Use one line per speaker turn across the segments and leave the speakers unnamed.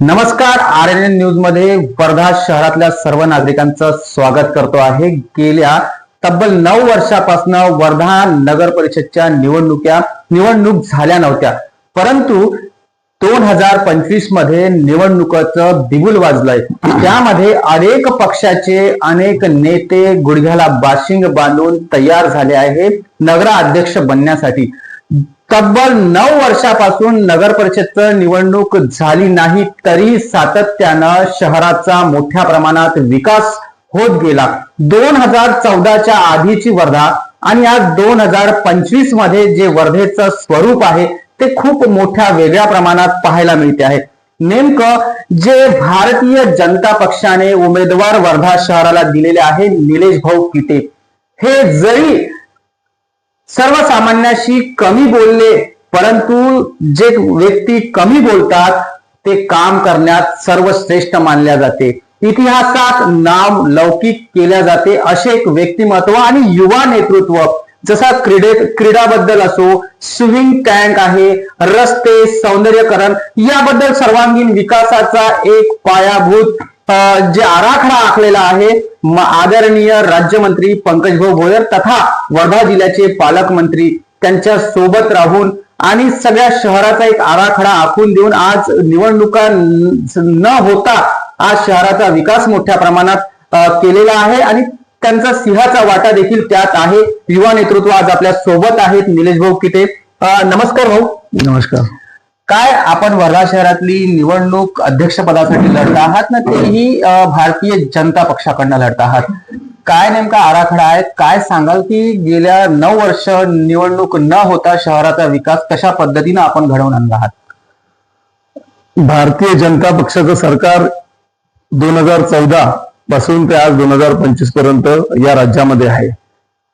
नमस्कार R N N न्यूजमध्ये वर्धा शहरातल्या सर्व नागरिकांचं स्वागत करतो आहे. गेल्या तब्बल नऊ वर्षापासून वर्धा नगर परिषदच्या निवडणुक्या निवडणूक झाल्या नव्हत्या. परंतु दोन हजार पंचवीसमध्ये निवडणुकाचं बिगुल वाजलंय. त्यामध्ये अनेक पक्षाचे अनेक नेते गुडघ्याला बाशिंग बांधून तयार झाले आहेत. नगराध्यक्ष बनण्यासाठी. तब्बल नऊ वर्षापासून नगर परिषदचं निवडणूक झाली नाही तरी सातत्यानं शहराचा मोठ्या प्रमाणात विकास होत गेला. दोन हजार चौदाच्या आधीची वर्धा आणि आज दोन हजार पंचवीसमध्ये जे वर्धेचं स्वरूप आहे ते खूप मोठ्या वेगळ्या प्रमाणात पाहायला मिळते आहे. नेमकं जे भारतीय जनता पक्षाने उमेदवार वर्धा शहराला दिलेले आहे निलेश भाऊ किटे हे जरी सर्वसामान्याशी कमी बोलले परंतु जे व्यक्ती कमी बोलतात ते काम करण्यात सर्वश्रेष्ठ मानल्या जाते. इतिहासात नाम लौकिक केल्या जाते असे एक व्यक्तिमत्व आणि युवा नेतृत्व जसा क्रीडेत क्रीडाबद्दल असो स्विमिंग टँक आहे रस्ते सौंदर्यकरण याबद्दल सर्वांगीण विकासाचा एक पायाभूत जे आराखडा आखलेला आहे आदरणीय राज्यमंत्री पंकजभाऊ भोयर तथा वर्धा जिल्ह्याचे पालकमंत्री त्यांच्यासोबत राहून आणि सगळ्या शहराचा एक आराखडा आखून देऊन आज निवडणुका न होता आज शहराचा विकास मोठ्या प्रमाणात केलेला आहे आणि त्यांचा सिंहाचा वाटा देखील त्यात आहे. युवा नेतृत्व आज आपल्यासोबत आहेत. निलेश भाऊ किटे. नमस्कार भाऊ.
नमस्कार.
काय आपण वर्धा शहरातली निवडणूक अध्यक्षपदासाठी लढत आहात ना? तेही भारतीय जनता पक्षाकडनं लढत आहात. काय नेमका आराखडा आहे? काय सांगाल की गेल्या नऊ वर्ष निवडणूक न होता शहराचा विकास कशा पद्धतीनं आपण घडवून आणला आहात?
भारतीय जनता पक्षाचं सरकार दोन हजार चौदा पासून ते आज दोन हजार पंचवीसपर्यंत या राज्यामध्ये आहे.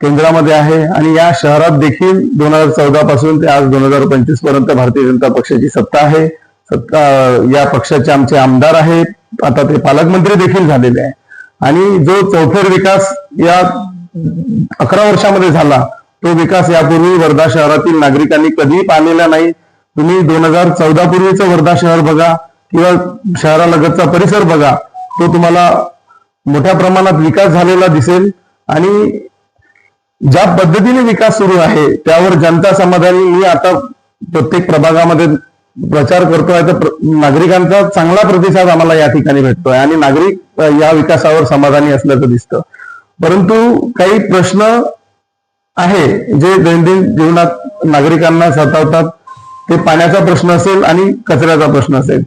केंद्रामध्ये आहे आणि या शहरात देखील दोन हजार चौदा पासून ते आज दोन हजार पंचवीसपर्यंत भारतीय जनता पक्षाची सत्ता आहे. सत्ता या पक्षाचे आमचे आमदार आहेत. आता ते पालकमंत्री देखील झालेले आहे आणि जो चौफेर विकास या अकरा वर्षामध्ये झाला तो विकास यापूर्वी वर्धा शहरातील नागरिकांनी कधीही पाहिलेला नाही. तुम्ही दोन हजार चौदा पूर्वीचं वर्धा शहर बघा किंवा शहरालगतचा परिसर बघा तो तुम्हाला मोठ्या प्रमाणात विकास झालेला दिसेल. आणि ज्या पद्धतीने विकास सुरू आहे त्यावर जनता समाधानी मी आता प्रत्येक प्रभागामध्ये प्रचार करतोय तर नागरिकांचा चांगला प्रतिसाद आम्हाला या ठिकाणी भेटतोय आणि नागरिक या विकासावर समाधानी असल्याचं दिसतं. परंतु काही प्रश्न आहे जे दैनंदिन जीवनात नागरिकांना सतावतात. ते पाण्याचा प्रश्न असेल आणि कचऱ्याचा प्रश्न असेल.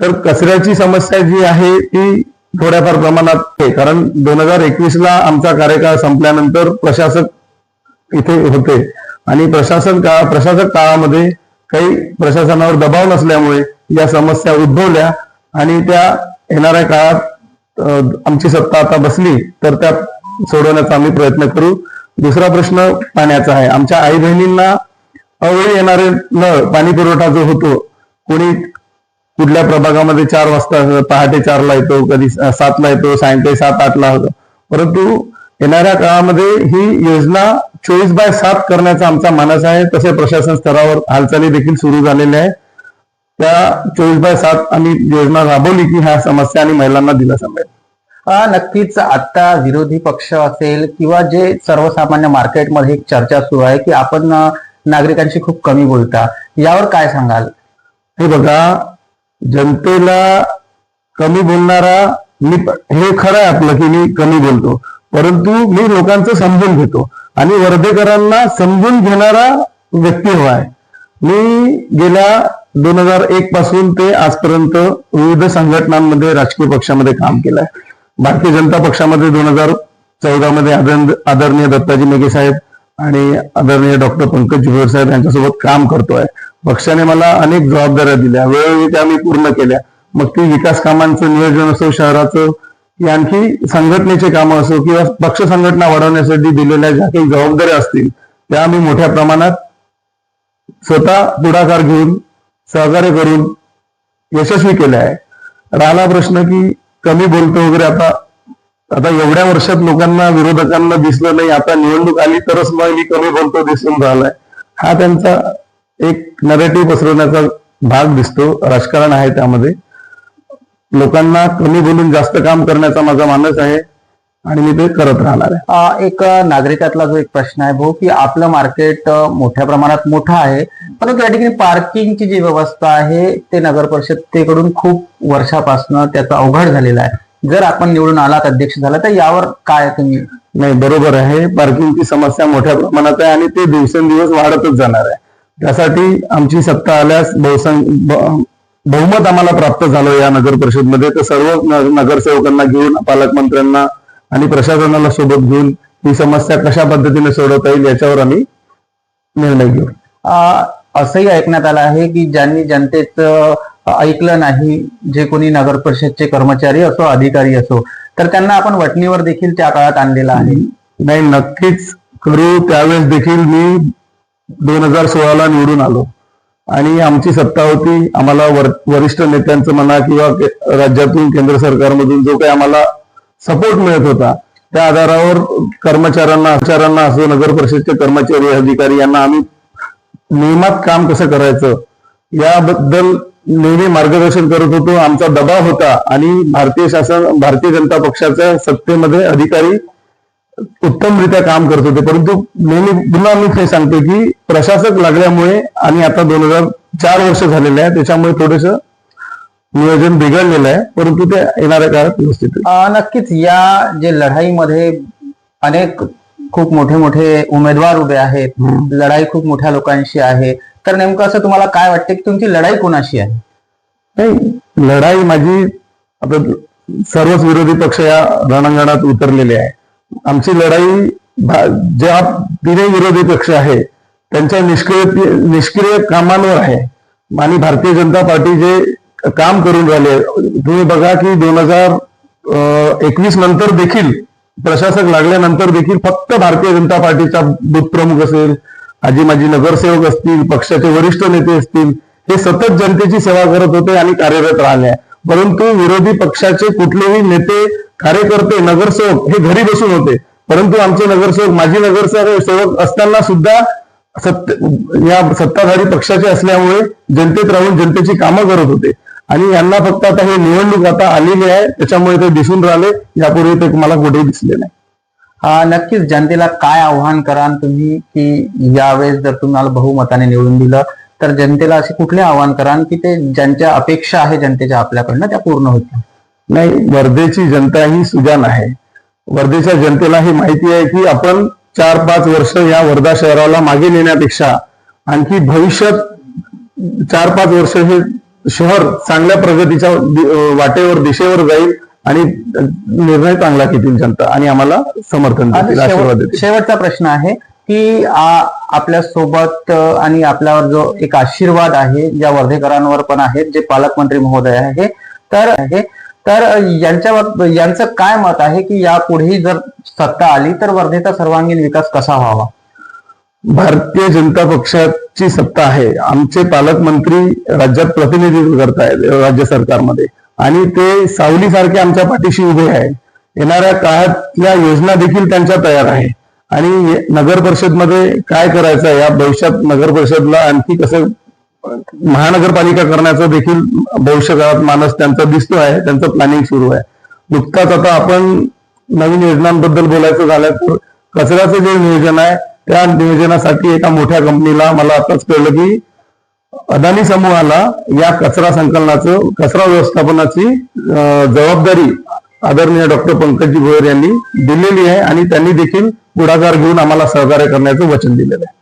तर कचऱ्याची समस्या जी आहे ती थोड्याफार प्रमाणात ते. कारण दोन हजार एकवीस ला आमचा कार्यकाळ संपल्यानंतर प्रशासक इथे होते. आणि प्रशासन का प्रशासक काळामध्ये काही प्रशासनावर दबाव नसल्यामुळे या समस्या उद्भवल्या आणि त्या येणाऱ्या काळात आमची सत्ता आता बसली तर त्या सोडवण्याचा आम्ही प्रयत्न करू. दुसरा प्रश्न पाण्याचा आहे. आमच्या आई बहिणींना अवेळी येणारे नळ पाणी पुरवठा जो होतो कोणी कुठल्या प्रभागामध्ये चार वाजता पहाटे चारला येतो कधी सातला येतो सायंकाळी सात आठला होतो. परंतु येणाऱ्या काळामध्ये ही योजना चोवीस बाय सात करण्याचा आमचा मानस आहे. तसे प्रशासन स्तरावर हालचाली देखील सुरू झालेल्या आहे त्या चोवीस बाय सात आम्ही योजना राबवली की ह्या समस्या आणि महिलांना दिलासा मिळेल
अ, नक्कीच. आता विरोधी पक्ष असेल किंवा जे सर्वसामान्य मार्केटमध्ये एक चर्चा सुरू आहे की आपण नागरिकांशी खूप कमी बोलता. यावर काय सांगाल?
हे बघा जनतेला कमी बोलणारा मी हे खरं आहे आपलं की मी कमी बोलतो. परंतु मी लोकांचं समजून घेतो. आणि वर्धेकरांना समजून घेणारा व्यक्ती हवा आहे. मी गेल्या दोन हजार एक पासून ते आजपर्यंत विविध संघटनांमध्ये राजकीय पक्षामध्ये काम केलंय. भारतीय जनता पक्षामध्ये दोन हजार चौदा मध्ये आदरणीय दत्ताजी मेघे साहेब आणि आदरणीय डॉक्टर पंकज जुबेर साहेब यांच्यासोबत काम करतोय. पक्षाने मला अनेक जबाबदाऱ्या दिल्या. वेळोवेळी त्या मी पूर्ण केल्या. मग ती विकास कामांचं नियोजन असो शहराचं की आणखी संघटनेचे कामं असो किंवा पक्ष संघटना वाढवण्यासाठी दिलेल्या ज्या काही जबाबदाऱ्या असतील त्या आम्ही मोठ्या प्रमाणात स्वतः पुढाकार घेऊन सहकार्य करून यशस्वी केले आहे राहिला प्रश्न की कमी बोलतो वगैरे आता आता एवढ्या वर्षात लोकांना विरोधकांना दिसलं नाही. आता निवडणूक आली तरच मग मी कमी बोलतो दिसून राहिलाय. हा त्यांचा एक नरेटिव्ह पसरवण्याचा भाग दिसतो. राजकारण आहे त्यामध्ये. लोकांना कमी बोलून जास्त काम करण्याचा माझा मानस आहे आणि मी ते करत राहणार आहे.
एक नागरिकातला जो एक प्रश्न आहे भाऊ की आपलं मार्केट मोठ्या प्रमाणात मोठं आहे परंतु या ठिकाणी पार्किंगची जी व्यवस्था आहे ते नगर परिषदेकडून खूप वर्षापासून त्याचा अवघड झालेला आहे. जर आपण निवडून आलात अध्यक्ष झाला तर यावर काय तुम्ही?
नाही बरोबर आहे. पार्किंगची समस्या मोठ्या प्रमाणात आहे आणि ते दिवसेंदिवस वाढतच जाणार आहे. त्यासाठी आमची सत्ता आल्यास बहुसंख ब- बहुमत आम्हाला प्राप्त झालं या नगर परिषदमध्ये. तर सर्व नगरसेवकांना घेऊन पालकमंत्र्यांना आणि प्रशासनाला सोबत घेऊन ही समस्या कशा पद्धतीने सोडवता येईल याच्यावर आम्ही निर्णय घेऊ.
असंही ऐकण्यात आलं आहे की ज्यांनी जनतेचं ऐकलं नाही जे कोणी नगर परिषदचे कर्मचारी असो अधिकारी असो तर त्यांना आपण वटणीवर देखील त्या काळात आणलेलं आहे.
नाही नक्कीच करू. त्यावेळेस देखील मी दोन हजार सोळाला निवडून आलो. आणि आमची सत्ता होती आम्हाला वर- वरिष्ठ नेत्यांचं म्हणा किंवा के- राज्यातून केंद्र सरकारमधून जो काही आम्हाला सपोर्ट मिळत होता त्या आधारावर कर्मचाऱ्यांना आचार्यांना असो नगर परिषदचे कर्मचारी अधिकारी यांना आम्ही नियमात काम कसं करायचं याबद्दल नेहमी मार्गदर्शन करत होतो. आमचा दबाव होता आणि भारतीय शासन भारतीय जनता पक्षाच्या सत्तेमध्ये अधिकारी उत्तमरित्या काम करत होते. परंतु नेहमी पुन्हा मी हे सांगतो की प्रशासक लागल्यामुळे आणि आता दोन हजार चार वर्ष झालेले आहे त्याच्यामुळे थोडस नियोजन बिघडलेलं आहे. परंतु ते येणाऱ्या काळात व्यवस्थित
नक्कीच या जे लढाईमध्ये अनेक खूप मोठे मोठे उमेदवार उभे आहेत. लढाई खूप मोठ्या लोकांशी आहे. तर नेमकं असं तुम्हाला काय वाटतं की तुमची लढाई कोणाशी आहे?
नाही लढाई माझी आता सर्वच विरोधी पक्ष या रणांगणात उतरलेले आहे. आमची लढाई ज्या तिन्ही विरोधी पक्ष आहे त्यांच्या निष्क्रिय निष्क्रिय कामांवर आहे. आणि भारतीय जनता पार्टी जे काम करून राहिले तुम्ही बघा की दोन हजार एकवीस नंतर देखील प्रशासक लागल्यानंतर देखील फक्त भारतीय जनता पार्टीचा बूथ प्रमुख असेल आजी माजी नगरसेवक असतील पक्षाचे वरिष्ठ नेते असतील हे सतत जनतेची सेवा करत होते आणि कार्यरत राहिले. परंतु विरोधी पक्षाचे कुठलेही नेते कार्यकर्ते नगरसेवक हे घरी बसून होते. परंतु आमचे नगरसेवक माजी नगरसेवक सेवक असताना सुद्धा सत्य या सत्ताधारी पक्षाचे असल्यामुळे जनतेत राहून जनतेची कामं करत होते. आणि यांना फक्त आता हे निवडणूक आता आलेली आहे त्याच्यामुळे ते दिसून राहिले. यापूर्वी ते मला कुठेही दिसले नाही.
हा नक्कीच जनतेला काय आव्हान कराल तुम्ही की यावेळेस जर तुम्हाला बहुमताने निवडून दिलं तर जनतेला असे कुठले आव्हान कराल की ते ज्यांच्या अपेक्षा आहे जनतेच्या आपल्याकडनं त्या पूर्ण होतील.
नाही वर्धेची जनता ही सुजान आहे. वर्धेच्या जनतेला ही माहिती आहे की आपण चार पाच वर्ष या वर्धा शहराला मागे नेण्यापेक्षा आणखी भविष्यात चार पाच वर्ष हे शहर चांगल्या प्रगतीच्या वाटेवर दिशेवर जाईल आणि निर्णय चांगला घेतील जनता आणि आम्हाला समर्थन
शेवटचा प्रश्न आहे. की आपल्यासोबत आणि आपल्यावर जो एक आशीर्वाद आहे ज्या वर्धेकरांवर पण आहेत जे पालकमंत्री महोदय आहे तर आहे. तर यांच्या यांचं काय मत आहे की यापुढेही जर सत्ता आली तर वर्धेचा सर्वांगीण विकास कसा व्हावा?
भारतीय जनता पक्षाची सत्ता आहे. आमचे पालकमंत्री राज्यात प्रतिनिधित्व करतायत राज्य सरकारमध्ये. आणि ते सावलीसारखे आमच्या पाठीशी उभे आहे येणाऱ्या काळातल्या योजना देखील त्यांच्या तयार आहे आणि नगर परिषदमध्ये काय करायचं आहे? या भविष्यात नगर परिषदला आणखी कसं महानगरपालिका करण्याचं देखील भविष्य काळात मानस त्यांचा दिसतो आहे त्यांचं प्लॅनिंग सुरू आहे. नुकताच आता आपण नवीन योजनांबद्दल बोलायचं झालं तर कचऱ्याचं जे नियोजन आहे त्या नियोजनासाठी एका मोठ्या कंपनीला मला आताच कळलं की अदानी समूहाला या कचरा संकलनाचं कचरा व्यवस्थापनाची जबाबदारी आदरणीय डॉक्टर पंकजी भोयर यांनी दिलेली आहे आणि त्यांनी देखील पुढाकार घेऊन आम्हाला सहकार्य करण्याचं वचन दिलेलं आहे.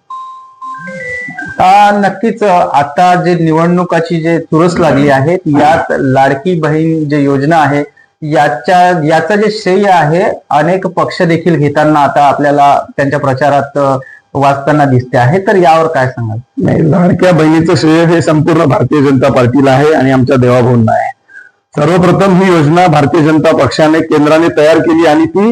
नक्कीच आता जे निवडणुकाची जे चुरस लागली आहे यात लाडकी बहीण जे योजना आहे याच्या याचं जे श्रेय आहे अनेक पक्ष देखील घेताना आता आपल्याला त्यांच्या प्रचारात वाचताना दिसते आहे. तर यावर काय सांगाल?
नाही लाडक्या बहिणीचं श्रेय हे संपूर्ण भारतीय जनता पार्टीला आहे आणि आमच्या देवाभाऊंना आहे. सर्वप्रथम ही योजना भारतीय जनता पक्षाने केंद्राने तयार केली आणि ती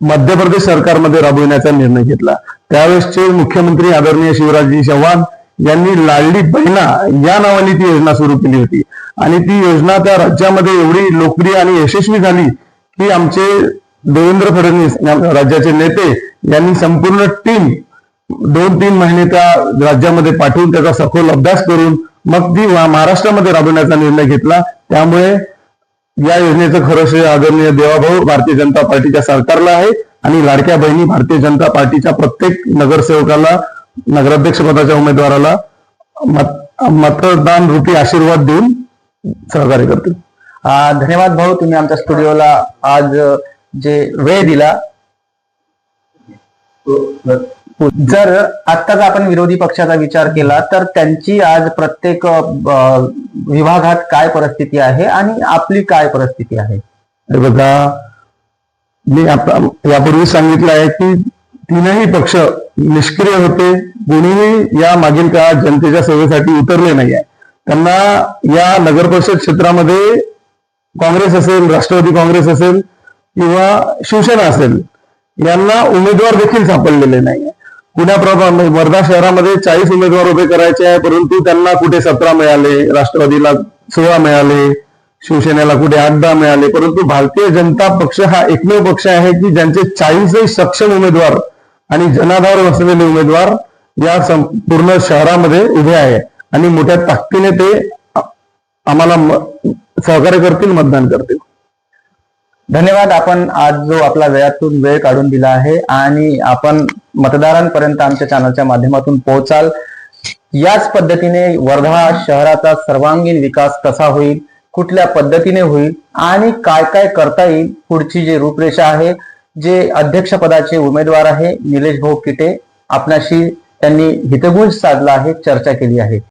मध्य प्रदेश सरकारमध्ये राबविण्याचा निर्णय घेतला. त्यावेळेसचे मुख्यमंत्री आदरणीय शिवराजजी चव्हाण यांनी लाडली बहिणा या नावाने ती योजना सुरू केली होती. आणि ती योजना त्या राज्यामध्ये एवढी लोकप्रिय आणि यशस्वी झाली की आमचे देवेंद्र फडणवीस राज्याचे नेते यांनी संपूर्ण टीम दोन तीन महिने त्या राज्यामध्ये पाठवून त्याचा सखोल अभ्यास करून मग ती महाराष्ट्रामध्ये राबवण्याचा निर्णय घेतला. त्यामुळे या योजनेचं खरं श्रेय आदरणीय देवाभाऊ भारतीय जनता पार्टीच्या सरकारला आहे आणि लाडक्या बहिणी भारतीय जनता पार्टीच्या प्रत्येक नगरसेवकाला नगराध्यक्ष पदाच्या उमेदवाराला मत मतदान रूपी आशीर्वाद देऊन सहकार्य करतील
धन्यवाद भाऊ तुम्ही आमच्या स्टुडिओला आज जे वेळ दिला. जर आत्ताच आपण विरोधी पक्षाचा विचार केला तर त्यांची आज प्रत्येक विभागात काय परिस्थिती आहे आणि आपली काय परिस्थिती आहे?
बघा मी आता यापूर्वी सांगितलं आहे की तीनही पक्ष निष्क्रिय होते. कोणीही या मागील काळात जनतेच्या सेवेसाठी उतरले नाही आहे त्यांना या नगर परिषद क्षेत्रामध्ये काँग्रेस असेल राष्ट्रवादी काँग्रेस असेल किंवा शिवसेना असेल यांना उमेदवार देखील सापडलेले नाही पुण्याप्रमाणे वर्धा शहरामध्ये चाळीस उमेदवार उभे करायचे आहे परंतु त्यांना कुठे सतरा मिळाले राष्ट्रवादीला सोळा मिळाले शिवसेनेला कुठे आठ दहा मिळाले परंतु भारतीय जनता पक्ष हा एकमेव पक्ष आहे की ज्यांचे चाळीसही सक्षम उमेदवार आणि जनाधार असलेले उमेदवार या संपूर्ण शहरामध्ये उभे आहे. आणि मोठ्या ताकदीने ते आम्हाला सहकार्य करतील मतदान करतील.
धन्यवाद. आपण आज जो आपला वेळातून वेळ काढून दिला आहे आणि आपण मतदारांपर्यंत आमच्या चॅनलच्या माध्यमातून पोहोचाल. याच पद्धतीने वर्धा शहराचा सर्वांगीण विकास कसा होईल कुठल्या पद्धतीने होईल आणि काय काय करता येईल पुढची जी रूपरेषा आहे जे अध्यक्षपदाचे उमेदवार आहे निलेश भाऊ किटे आपणाशी त्यांनी हितगुज साधला आहे चर्चा केली आहे.